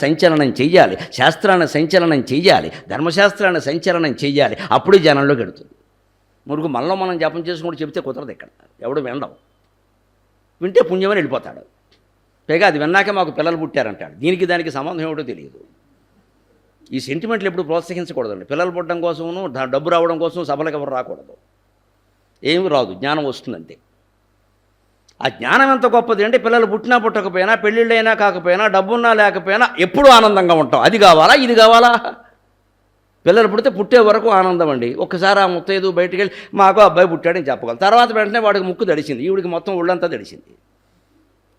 సంచలనం చేయాలి శాస్త్రాన్ని సంచలనం చేయాలి ధర్మశాస్త్రాన్ని సంచలనం చేయాలి అప్పుడే జనంలోకి ఎడుతుంది మురుగు మనలో మనం జపం చేసుకుంటూ చెబితే కుదరదు ఇక్కడ. ఎవడు వినడం. వింటే పుణ్యమని వెళ్ళిపోతాడు. పైగా అది విన్నాకే మాకు పిల్లలు పుట్టారంటాడు. దీనికి దానికి సంబంధం ఏమిటో తెలియదు. ఈ సెంటిమెంట్లు ఎప్పుడు ప్రోత్సహించకూడదండి. పిల్లలు పుట్టడం కోసమును డబ్బు రావడం కోసం సభలకు ఎవరు రాకూడదు. ఏమి రాదు. జ్ఞానం వస్తుందంతే. ఆ జ్ఞానం ఎంత గొప్పది అంటే పిల్లలు పుట్టినా పుట్టకపోయినా పెళ్ళిళ్ళైనా కాకపోయినా డబ్బున్నా లేకపోయినా ఎప్పుడూ ఆనందంగా ఉంటాం. అది కావాలా? ఇది కావాలా? పిల్లలు పుడితే పుట్టే వరకు ఆనందం అండి. ఒక్కసారి ఆ ముత్తైదు బయటికి వెళ్ళి మాకు అబ్బాయి పుట్టాడని చెప్పగలం తర్వాత వెంటనే వాడికి ముక్కు తడిసింది ఈవిడికి మొత్తం ఒళ్ళంతా తడిసింది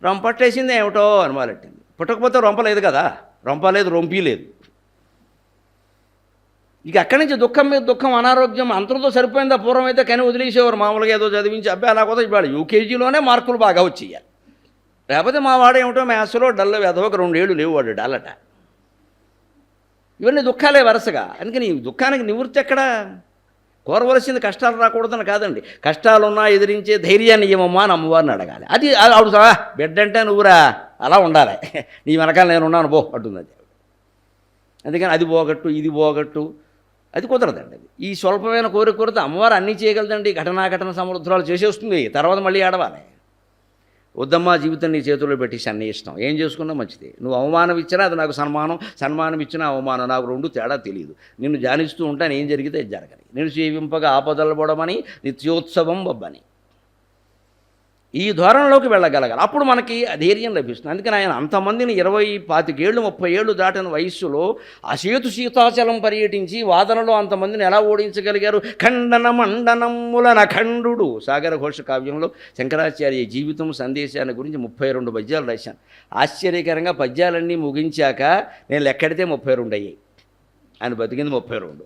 రొంపట్టేసింది ఏమిటో అనుమాలెట్టింది పుట్టకపోతే రొంపలేదు కదా? రొంపలేదు రొంపీ రొంపి లేదు. ఇక అక్కడి నుంచి దుఃఖం మీద దుఃఖం అనారోగ్యం అంతటితో సరిపోయిందా? పూర్వం అయితే కానీ వదిలేసేవారు. మామూలుగా ఏదో చదివించి అబ్బాయి అలా కూడా ఇవాళ యూకేజీలోనే మార్కులు బాగా వచ్చేయాలి. లేకపోతే మా వాడు ఏమిటో మ్యాథ్స్లో డల్ వెదవక రెండేళ్ళు లేవు వాడు డల్లట. ఇవన్నీ దుఃఖాలే వరుసగా. అందుకని ఈ దుఃఖానికి నివృత్తి ఎక్కడ? కోరవలసింది కష్టాలు రాకూడదని కాదండి. కష్టాలున్నా ఎదిరించే ధైర్యాన్ని ఇవ్వమ్మా అని అమ్మవారిని అడగాలి. అది ఆవిడ సా నువ్వురా అలా ఉండాలి. నీ వెనకాల నేను ఉన్నాను అంటుంది అది. అందుకని అది పోగట్టు ఇది పోగట్టు అది కుదరదండి అది. ఈ స్వల్పమైన కోరిక కొరత అమ్మవారు అన్నీ చేయగలదండి ఘటనాఘటన సమృద్ధురాలు చేసేస్తుంది తర్వాత మళ్ళీ ఆడవాలి వద్దమ్మా జీవితం నీ చేతుల్లో పెట్టేసి అన్ని ఇష్టం. ఏం చేసుకున్నా మంచిది. నువ్వు అవమానం ఇచ్చినా అది నాకు సన్మానం సన్మానం ఇచ్చినా అవమానం. నాకు రెండు తేడా తెలియదు నిన్ను జానిస్తూ ఉంటాను ఏం జరిగితే అది జరగని. నేను జీవింపగా ఆపదలబడమని నిత్యోత్సవం బొబ్బని. ఈ ధోరణిలోకి వెళ్ళగలగాలి. అప్పుడు మనకి ధైర్యం లభిస్తుంది. అందుకని ఆయన అంతమందిని ఇరవై పాతికేళ్ళు ముప్పై ఏళ్ళు దాటిన వయస్సులో అసేతు సీతాచలం పర్యటించి వాదనలో అంతమందిని ఎలా ఓడించగలిగారు? ఖండన మండనములన ఖండు సాగర ఘోష కావ్యంలో శంకరాచార్య జీవితం సందేశాన్ని గురించి ముప్పై రెండు పద్యాలు రాశాను. ఆశ్చర్యకరంగా పద్యాలన్నీ ముగించాక నేను లెక్కడితే ముప్పై రెండు అయ్యాయి. ఆయన బతికింది ముప్పై రెండు.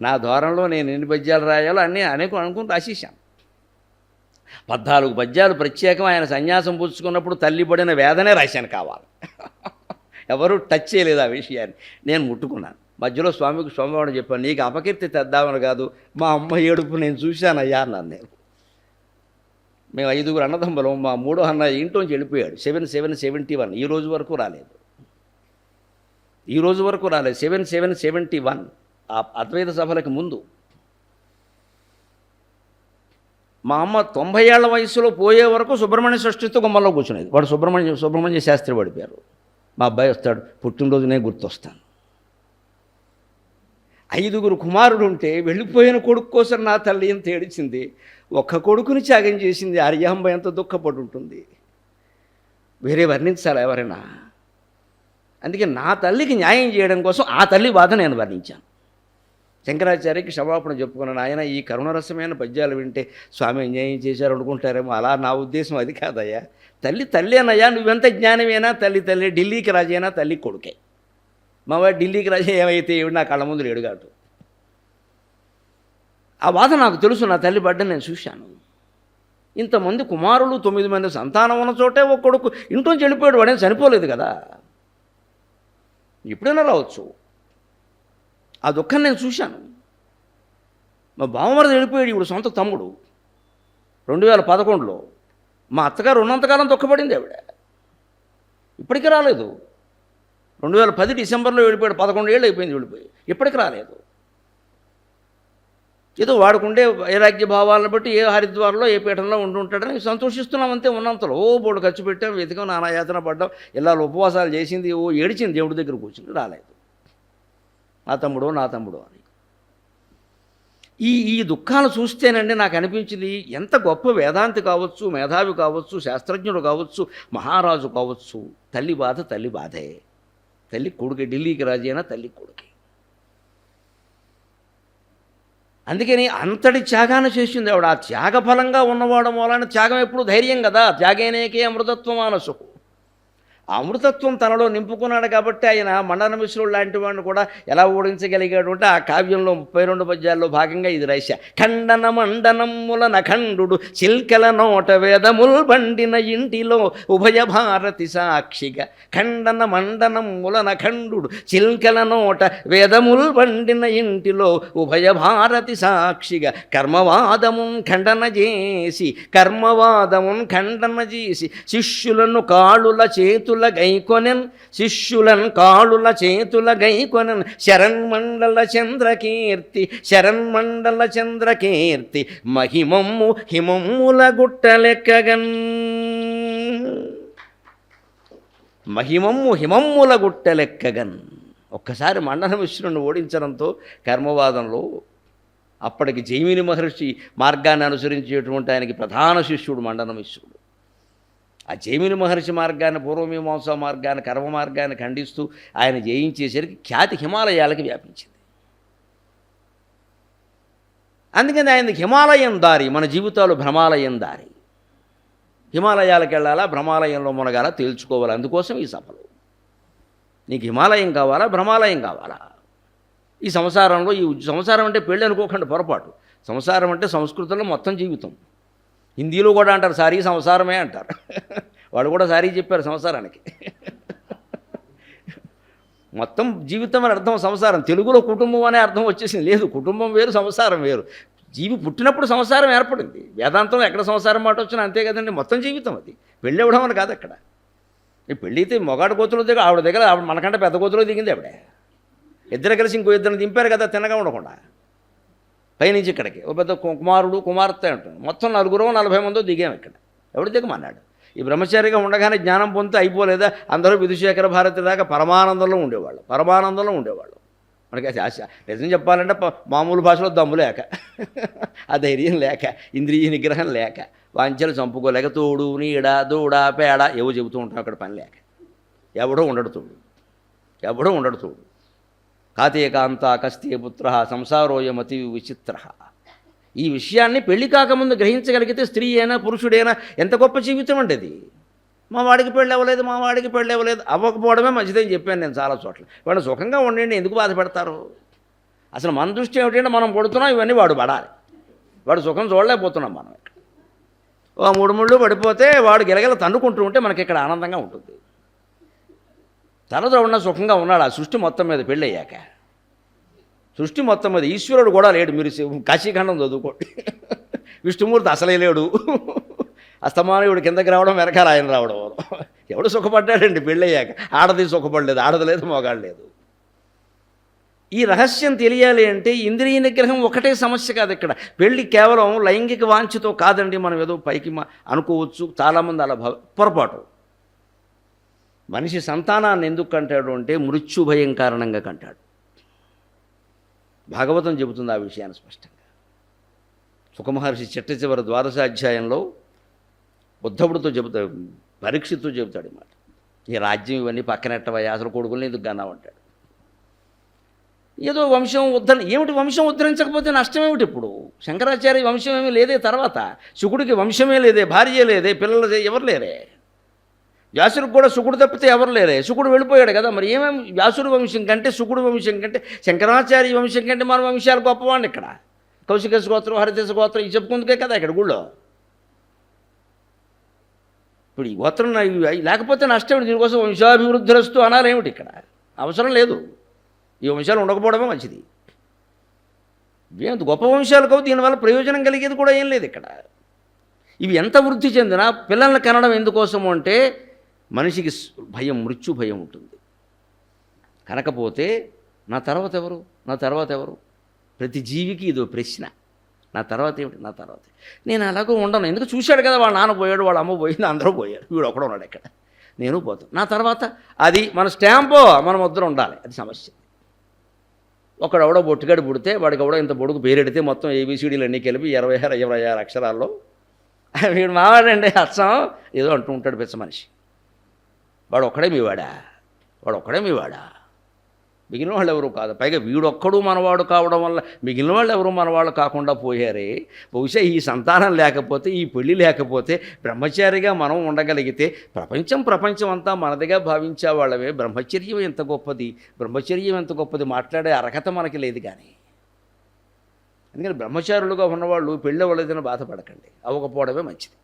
నా ధోరణిలో నేను ఎన్ని పద్యాలు రాయాలో అన్నీ అనేక అనుకుని రాసేసాను పద్నాలుగు పద్యాలు ప్రత్యేకం ఆయన సన్యాసం పుచ్చుకున్నప్పుడు తల్లి పడిన వేదనే రాశాను కావాలి. ఎవరు టచ్ చేయలేదు ఆ విషయాన్ని. నేను ముట్టుకున్నాను. మధ్యలో స్వామికి స్వామివాడు చెప్పాను నీకు అపకీర్తి తెద్దామని కాదు మా అమ్మ ఏడుపు నేను చూశానయ్యా అన్నాను నేను. మేము ఐదుగురు అన్నదమ్ములం మా మూడో అన్న ఇంట్లోంచి వెళ్ళిపోయాడు. Seven seven seventy one. ఈ రోజు వరకు రాలేదు. ఈ రోజు వరకు రాలేదు. Seven seven seventy one. ఆ అద్వైత సభలకు ముందు మా అమ్మ తొంభై ఏళ్ళ వయసులో పోయే వరకు సుబ్రహ్మణ్య షష్ఠితో గుమ్మల్లో కూర్చునేది. వాడు సుబ్రహ్మణ్య సుబ్రహ్మణ్య శాస్త్రి పడిపోయారు మా అబ్బాయి వస్తాడు పుట్టినరోజు నేను గుర్తొస్తాను. ఐదుగురు కుమారుడు ఉంటే వెళ్ళిపోయిన కొడుకు కోసం నా తల్లి ఎంత ఏడిచింది. ఒక్క కొడుకుని త్యాగం చేసింది ఆర్యాంబ ఎంత దుఃఖపడి ఉంటుంది వేరే వర్ణించాలా ఎవరైనా? అందుకే నా తల్లికి న్యాయం చేయడం కోసం ఆ తల్లి బాధ నేను వర్ణించాను. శంకరాచార్యకి క్షమాపణ చెప్పుకున్నాను. ఆయన ఈ కరుణరసమైన పద్యాలు వింటే స్వామి అన్యాయం చేశారు అనుకుంటారేమో అలా నా ఉద్దేశం అది కాదయ్యా. తల్లి తల్లి అన్నయ్యా నువ్వెంత జ్ఞానమేనా తల్లి తల్లి ఢిల్లీకి రాజైనా తల్లి కొడుకే. మా ఢిల్లీకి రాజా ఏమైతే ఏమిటి నా కళ్ళ ముందు ఎడుగాటు ఆ బాధ నాకు తెలుసు నా తల్లి పడ్డ నేను చూశాను. ఇంతమంది కుమారులు తొమ్మిది మంది సంతానం ఉన్న చోటే ఒక కొడుకు ఇంట్లోంచి వెళ్ళిపోయాడు వాడేం చనిపోలేదు కదా. ఎప్పుడైనా రావచ్చు. ఆ దుఃఖం నేను చూశాను. మా బావమరది వెళ్ళిపోయాడు ఇప్పుడు సొంత తమ్ముడు. రెండు వేల పదకొండులో మా అత్తగారు ఉన్నంతకాలం దుఃఖపడింది ఆవిడ. ఇప్పటికీ రాలేదు. రెండు వేల పది డిసెంబర్లో వెళ్ళిపోయాడు పదకొండు ఏళ్ళు అయిపోయింది వెళ్ళిపోయి. ఇప్పటికి రాలేదు. ఏదో వాడుకుండే వైరాగ్య భావాలను బట్టి ఏ హరిద్వార్లో ఏ పీఠంలో ఉంటుంటాడని సంతోషిస్తున్నాం అంతే ఉన్నంతలో. ఓ బోడు ఖర్చు పెట్టాం వెతికాం నానాయాతన పడ్డాం ఇలా ఉపవాసాలు చేసింది ఓ ఏడిచింది దేవుడి దగ్గర కూర్చుని రాలేదు. ఆ తమ్ముడు నా తమ్ముడు అని. ఈ ఈ దుఃఖాలు చూస్తేనండి నాకు అనిపించింది ఎంత గొప్ప వేదాంతి కావచ్చు మేధావి కావచ్చు శాస్త్రజ్ఞుడు కావచ్చు మహారాజు కావచ్చు తల్లి బాధ తల్లి బాధే. తల్లి కొడుకు ఢిల్లీకి రాజైనా తల్లి కొడుకే. అందుకని అంతటి త్యాగాన్ని చేసింది ఆవిడ. ఆ త్యాగ ఫలంగా ఉన్నవాడు మూలాన త్యాగం ఎప్పుడు ధైర్యం కదా త్యాగేనేకే అమృతత్వం మానసుకు అమృతత్వం తనలో నింపుకున్నాడు కాబట్టి ఆయన మండన మిశ్రుడు లాంటి వాడిని కూడా ఎలా ఓడించగలిగాడు అంటే ఆ కావ్యంలో ముప్పై రెండు పద్యాల్లో భాగంగా ఇది రాశా. ఖండన మండనముల నఖండు చిల్కల నోట వేదముల్ బండిన ఇంటిలో ఉభయ భారతి సాక్షిగా. ఖండన మండనముల నఖండు చిల్కల నోట వేదముల్ బండిన ఇంటిలో ఉభయ భారతి సాక్షిగా. కర్మవాదమున్ ఖండన చేసి కర్మవాదమున్ ఖండన చేసి శిష్యులను కాళ్ళుల చేతుల చేతుల గైకొనెన్ శిష్యులన్ కాళుల చేతుల గైకొనెన్ శరణ్మండల చంద్రకీర్తి శరణ్మండల చంద్రకీర్తి మహిమమ్ము హిమమ్ముల గుట్టలెక్కగన్. మహిమమ్ము హిమమ్ముల గుట్టలెక్కగన్. ఒక్కసారి మండన మిశ్రుని ఓడించడంతో కర్మవాదంలో అప్పటికి జైమిని మహర్షి మార్గాన్ని అనుసరించేటువంటి ఆయనకి ప్రధాన శిష్యుడు మండన మిశ్రుడు. ఆ జైమిని మహర్షి మార్గాన్ని పూర్వమీమాంసా మార్గాన్ని కర్మ మార్గాన్ని ఖండిస్తూ ఆయన జయించేసరికి ఖ్యాతి హిమాలయాలకి వ్యాపించింది. అందుకని ఆయనకి హిమాలయం దారి మన జీవితాలు భ్రమాలయం దారి. హిమాలయాలకు వెళ్ళాలా భ్రమాలయంలో మునగాల తేల్చుకోవాలి అందుకోసం ఈ సభలు. నీకు హిమాలయం కావాలా భ్రమాలయం కావాలా? ఈ సంసారంలో ఈ సంసారం అంటే పెళ్ళి అనుకోకండి పొరపాటు. సంసారం అంటే సంస్కృతంలో మొత్తం జీవితం. హిందీలో కూడా అంటారు సారీ సంసారమే అంటారు. వాడు కూడా సారీ చెప్పారు సంసారానికి. మొత్తం జీవితం అని అర్థం సంసారం. తెలుగులో కుటుంబం అనే అర్థం వచ్చేసింది. లేదు కుటుంబం వేరు సంసారం వేరు. జీవి పుట్టినప్పుడు సంసారం ఏర్పడింది. వేదాంతంలో ఎక్కడ సంసారం మాట వచ్చినా అంతే కదండి మొత్తం జీవితం అది. పెళ్ళి ఇవ్వడం అని కాదు అక్కడ. ఈ పెళ్ళి అయితే మొగాడు కోతులు దిగ ఆవిడ దగ్గర ఆవిడ మనకంటే పెద్ద కోతులు దిగింది ఆవిడే. ఇద్దరు కలిసి ఇంకో ఇద్దరిని దింపారు కదా తినగా ఉండకుండా. పైనుంచి ఇక్కడికి. ఓ పెద్ద కు- కుమారుడు కుమార్తె ఉంటుంది మొత్తం నలుగురు నలభై మందో దిగాం ఇక్కడ. ఎవడు దిగమన్నాడు? ఈ బ్రహ్మచారిగా ఉండగానే జ్ఞానం పొందితే అయిపోలేదా? అందరూ విధుశేఖర భారతి దాకా పరమానందంలో ఉండేవాళ్ళు. పరమానందంలో ఉండేవాళ్ళు. మనకి ఆశ. నిజం చెప్పాలంటే మామూలు భాషలో దమ్ము లేక. ఆ ధైర్యం లేక. ఇంద్రియ నిగ్రహం లేక. వాంఛలు చంపుకోలేక తోడు నీడ దూడ పేడ ఏవో చెబుతూ ఉంటాం అక్కడ పని లేక. ఎవడో ఉండడు తోడు. ఎవడో ఉండడు తోడు. కాతేకాంత కస్తే పుత్ర సంసారోయమతి విచిత్ర. ఈ విషయాన్ని పెళ్ళి కాకముందు గ్రహించగలిగితే స్త్రీ అయినా పురుషుడైనా ఎంత గొప్ప జీవితం అండి అది? మా వాడికి పెళ్ళి అవ్వలేదు మా వాడికి పెళ్ళి అవ్వలేదు. అవ్వకపోవడమే మంచిదని చెప్పాను నేను చాలా చోట్ల. వాళ్ళు సుఖంగా ఉండండి ఎందుకు బాధపెడతారు? అసలు మన దృష్టి ఏమిటంటే మనం పడుతున్నాం ఇవన్నీ వాడు పడాలి. వాడు సుఖం చూడలేకపోతున్నాం మనం ఇక్కడ. ఓ మూడు ముళ్ళు పడిపోతే వాడు గిలగిల తన్నుకుంటూ ఉంటే మనకి ఇక్కడ ఆనందంగా ఉంటుంది. తనతో ఉన్న సుఖంగా ఉన్నాడు. ఆ సృష్టి మొత్తం మీద పెళ్ళయ్యాక. సృష్టి మొత్తం మీద ఈశ్వరుడు కూడా లేడు. మీరు కాశీఖండం చదువుకోండి. విష్ణుమూర్తి అసలే లేడు. అస్తమానుడు కిందకి రావడం వెనకాల ఆయన రావడం. ఎవడు సుఖపడ్డాడండి పెళ్ళయ్యాక? ఆడది సుఖపడలేదు ఆడది లేదు మోగాడు లేదు. ఈ రహస్యం తెలియాలి అంటే ఇంద్రియ నిగ్రహం ఒకటే సమస్య కాదు ఇక్కడ. పెళ్ళి కేవలం లైంగిక వాంఛతో కాదండి. మనం ఏదో పైకి మా- అనుకోవచ్చు. చాలామంది అలా పొరపాటు. మనిషి సంతానాన్ని ఎందుకు కంటాడు అంటే మృత్యు భయం కారణంగా కంటాడు. భాగవతం చెబుతుంది ఆ విషయాన్ని స్పష్టంగా. సుఖమహర్షి చిట్ట చివరి ద్వాదశాధ్యాయంలో బుద్ధవుడితో చెబుతాడు పరీక్షిత్తు చెబుతాడు అన్నమాట మాట. ఈ రాజ్యం ఇవన్నీ పక్కనెట్టవయ్యా అసలు కొడుకుల్ని ఎందుకు కన్నావంటాడు ఏదో వంశం ఉద్ధరణ ఏమిటి వంశం ఉద్ధరించకపోతే నష్టం ఏమిటి ఇప్పుడు? శంకరాచార్య వంశం ఏమీ లేదే తర్వాత. శుకుడికి వంశమే లేదే భార్య లేదే పిల్లలు ఎవరు లేరే? వ్యాసుడికి కూడా శుకుడు తప్పితే ఎవరు లేరే? శుకుడు వెళ్ళిపోయాడు కదా మరి. ఏమేమి వ్యాసుడు వంశం కంటే శుకుడు వంశం కంటే శంకరాచార్య వంశం కంటే మన వంశాలు గొప్పవాడిని ఇక్కడ? కౌశిక గోత్రం హరిదేశ గోత్రం ఇది చెప్పుకుందుకే కదా ఇక్కడ గుళ్ళో. ఇప్పుడు ఈ గోత్రం లేకపోతే నష్టం దీనికోసం వంశాభివృద్ధిరస్తు అనాలేమిటి ఇక్కడ? అవసరం లేదు. ఈ వంశాలు ఉండకపోవడమే మంచిది. ఇవేంత గొప్ప వంశాలు కావు దీనివల్ల ప్రయోజనం కలిగేది కూడా ఏం లేదు ఇక్కడ. ఇవి ఎంత వృద్ధి చెందినా పిల్లల్ని కనడం ఎందుకోసము అంటే మనిషికి భయం మృత్యు భయం ఉంటుంది. కనకపోతే నా తర్వాత ఎవరు? నా తర్వాత ఎవరు? ప్రతి జీవికి ఇదో ప్రశ్న. నా తర్వాత ఏమిటి? నా తర్వాత. నేను అలాగో ఉండను. ఎందుకు? చూశాడు కదా వాళ్ళ నాన్న పోయాడు వాళ్ళ అమ్మ పోయింది అందరూ పోయారు. వీడు ఒకడు ఉన్నాడు ఇక్కడ నేను పోతాను. నా తర్వాత అది మన స్టాంపు మన ముద్ర ఉండాలి. అది సమస్య. ఒకడెవడో బొట్టుగాడు పుడితే వాడికి ఎవడో ఇంత బొడుగు పేరెడితే మొత్తం ఏబీసీడీలు అన్నీ కలిపి ఇరవై ఆరు ఇరవై ఆరు అక్షరాల్లో. వీడు మావాడండి అచ్చం ఏదో అంటూ ఉంటాడు పెద్ద మనిషి. వాడు ఒక్కడే మీవాడా? వాడు ఒక్కడే మీవాడా? మిగిలిన వాళ్ళు ఎవరు కాదు. పైగా వీడొక్కడు మనవాడు కావడం వల్ల మిగిలిన వాళ్ళు ఎవరు మనవాళ్ళు కాకుండా పోయారే. బహుశా ఈ సంతానం లేకపోతే ఈ పెళ్ళి లేకపోతే బ్రహ్మచారిగా మనం ఉండగలిగితే ప్రపంచం ప్రపంచం అంతా మనదిగా భావించే వాళ్ళమే బ్రహ్మచర్యం ఎంత గొప్పది? బ్రహ్మచర్యం ఎంత గొప్పది? మాట్లాడే అర్హత మనకి లేదు కానీ అందుకని బ్రహ్మచారులుగా ఉన్నవాళ్ళు పెళ్ళి అవ్వలేదని బాధపడకండి. అవ్వకపోవడమే మంచిది.